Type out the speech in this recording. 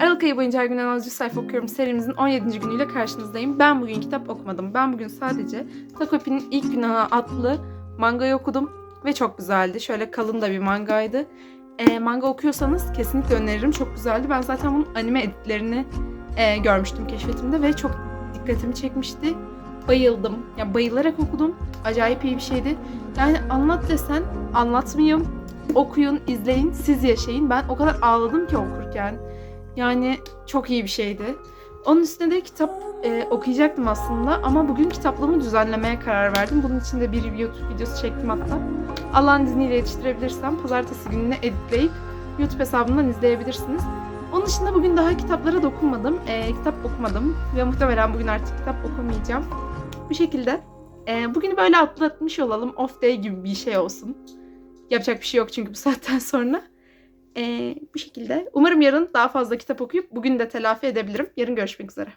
Aralık ayı boyunca her gün en az 100 sayfa okuyorum serimizin 17. günüyle karşınızdayım. Ben bugün kitap okumadım. Ben bugün sadece Takopi'nin ilk günahı adlı mangayı okudum ve çok güzeldi. Şöyle kalın da bir mangaydı. Ee, manga okuyorsanız kesinlikle öneririm. Çok güzeldi. Ben zaten bunun anime editlerini e, görmüştüm keşfetimde ve çok dikkatimi çekmişti. Bayıldım. Ya bayılarak okudum. Acayip iyi bir şeydi. Yani anlat desen anlatmayayım. Okuyun, izleyin, siz yaşayın. Ben o kadar ağladım ki okurken. Yani çok iyi bir şeydi. Onun üstüne de kitap e, okuyacaktım aslında ama bugün kitaplığımı düzenlemeye karar verdim. Bunun için de bir YouTube videosu çektim hatta. Allah'ın izniyle yetiştirebilirsem pazartesi gününe editleyip YouTube hesabından izleyebilirsiniz. Onun dışında bugün daha kitaplara dokunmadım. E, kitap okumadım ve muhtemelen bugün artık kitap okumayacağım. Bu şekilde. E, bugünü böyle atlatmış olalım. Off day gibi bir şey olsun. Yapacak bir şey yok çünkü bu saatten sonra. Ee, bu şekilde. Umarım yarın daha fazla kitap okuyup bugün de telafi edebilirim. Yarın görüşmek üzere.